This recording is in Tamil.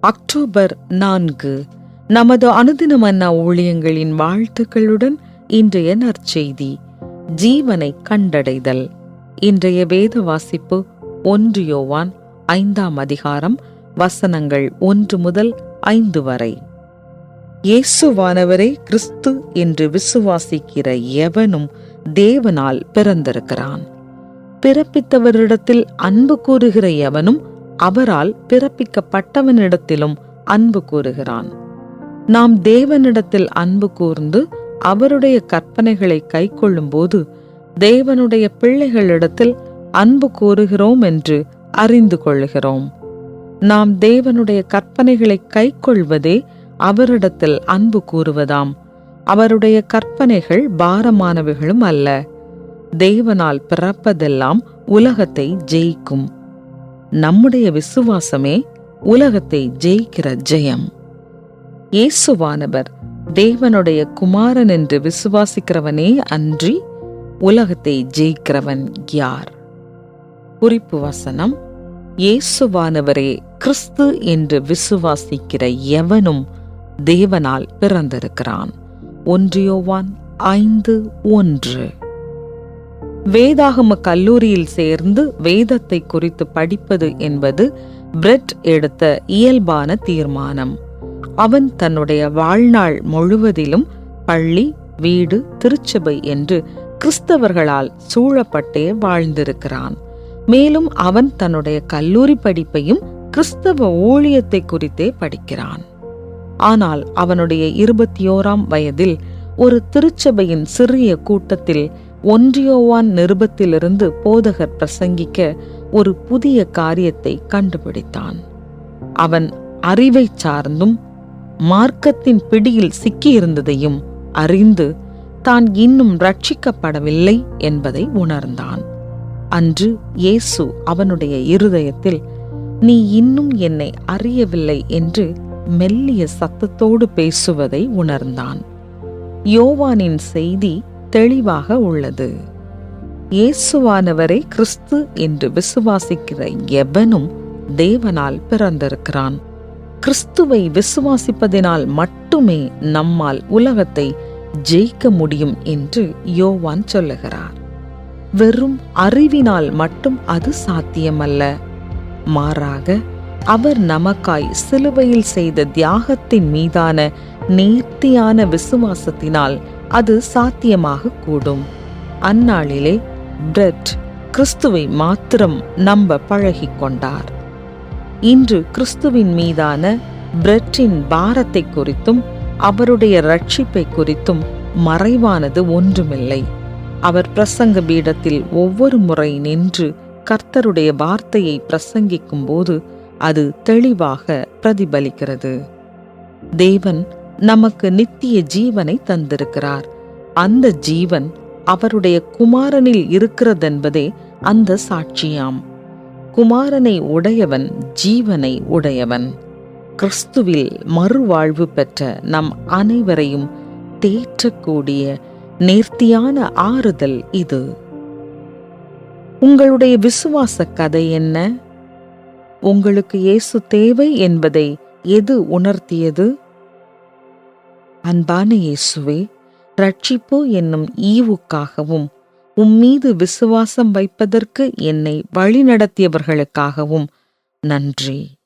அக்டோபர் நான்கு. நமது அனுதின மன்னா ஊழியங்களின் வாழ்த்துக்களுடன் இன்றைய நற்செய்தி ஜீவனை கண்டடைதல். இன்றைய வேத வாசிப்பு ஒன்று யோவான் ஐந்தாம் அதிகாரம் வசனங்கள் ஒன்று முதல் ஐந்து வரை. இயேசுவானவரே கிறிஸ்து என்று விசுவாசிக்கிற எவனும் தேவனால் பிறந்திருக்கிறான். பிறப்பித்தவரிடத்தில் அன்பு கூறுகிற எவனும் அவரால் பிறப்பிக்கப்பட்டவனிடத்திலும் அன்பு கூறுகிறான். நாம் தேவனிடத்தில் அன்பு கூர்ந்து அவருடைய கற்பனைகளை கைக்கொள்ளும்போது தேவனுடைய பிள்ளைகளிடத்தில் அன்பு கூறுகிறோம் என்று அறிந்து கொள்கிறோம் நாம் தேவனுடைய கற்பனைகளை கைக்கொள்வதே அவரிடத்தில் அன்பு கூறுவதாம். அவருடைய கற்பனைகள் பாரமானவைகளும் அல்ல. தேவனால் பிறப்பதெல்லாம் உலகத்தை ஜெயிக்கும். நம்முடைய விசுவாசமே உலகத்தை ஜெயிக்கிற ஜெயம். இயேசுவானவர் தேவனுடைய குமாரன் என்று விசுவாசிக்கிறவனே அன்றி உலகத்தை ஜெயிக்கிறவன் யார்? குறிப்பு வசனம் இயேசுவானவரே கிறிஸ்து என்று விசுவாசிக்கிற எவனும் தேவனால் பிறந்திருக்கிறான். ஒன்றியோவான் ஐந்து ஒன்று. வேதாகம கல்லூரியில் சேர்ந்து வேதத்தை குறித்து படிப்பது என்பது பிரெட் எடுத்த இயல்பான தீர்மானம். அவன் தன்னுடைய வாழ்நாள் முழுவதிலும் பள்ளி வீடு திருச்சபை என்று கிறிஸ்தவர்களால் சூழப்பட்டே வாழ்ந்திருக்கிறான். மேலும் அவன் தன்னுடைய கல்லூரி படிப்பையும் கிறிஸ்தவ ஊழியத்தை குறித்தே படிக்கிறான். ஆனால் அவனுடைய இருபத்தி ஓராம் வயதில் ஒரு திருச்சபையின் சிறிய கூட்டத்தில் ஒன்றியோவான் நிருபத்திலிருந்து போதகர் பிரசங்கிக்க ஒரு புதிய காரியத்தை கண்டுபிடித்தான். அவன் அறிவை சார்ந்தும் மார்க்கத்தின் பிடியில் சிக்கியிருந்ததையும் அறிந்து தான் இன்னும் ரட்சிக்கப்படவில்லை என்பதை உணர்ந்தான். அன்று இயேசு அவனுடைய இருதயத்தில் நீ இன்னும் என்னை அறியவில்லை என்று மெல்லிய சத்தத்தோடு பேசுவதை உணர்ந்தான். யோவானின் செய்தி தெளிவாக உள்ளது. இயேசுவானவரை கிறிஸ்து என்று விசுவாசிக்கிற எவனும் தேவனால் பிறந்திருக்கிறான். கிறிஸ்துவை விசுவாசிப்பதினால் மட்டுமே நம்மால் உலகத்தை ஜெயிக்க முடியும் என்று யோவான் சொல்லுகிறார். வெறும் அறிவினால் மட்டும் அது சாத்தியமல்ல. மாறாக அவர் நமக்காய் சிலுவையில் செய்த தியாகத்தின் மீதான நேர்த்தியான விசுவாசத்தினால் அது சாத்தியமாக கூடும். அந்நாளிலே பிரெட் கிறிஸ்துவை மாத்திரம் நம்ப பழகி கொண்டார். இன்று கிறிஸ்துவின் மீதான பிரெட்டின் பாரத்தை குறித்தும் அவருடைய ரட்சிப்பை குறித்தும் மறைவானது ஒன்றுமில்லை. அவர் பிரசங்க பீடத்தில் ஒவ்வொரு முறை நின்று கர்த்தருடைய வார்த்தையை பிரசங்கிக்கும் போது அது தெளிவாக பிரதிபலிக்கிறது. தேவன் நமக்கு நித்திய ஜீவனை தந்திருக்கிறார். அந்த ஜீவன் அவருடைய குமாரனில் இருக்கிறதென்பதே அந்த சாட்சியாம். குமாரனை உடையவன் ஜீவனை உடையவன். கிறிஸ்துவில் மறுவாழ்வு பெற்ற நம் அனைவரையும் தேற்றக்கூடிய நேர்த்தியான ஆறுதல் இது. உங்களுடைய விசுவாச கதை என்ன? உங்களுக்கு இயேசு தேவை என்பதை எது உணர்த்தியது? அன்பான இயேசுவே ரட்சிப்பு என்னும் ஈவுக்காகவும் உம்மீது விசுவாசம் வைப்பதற்கு என்னை வழிநடத்தியவர்களுக்காகவும். நன்றி.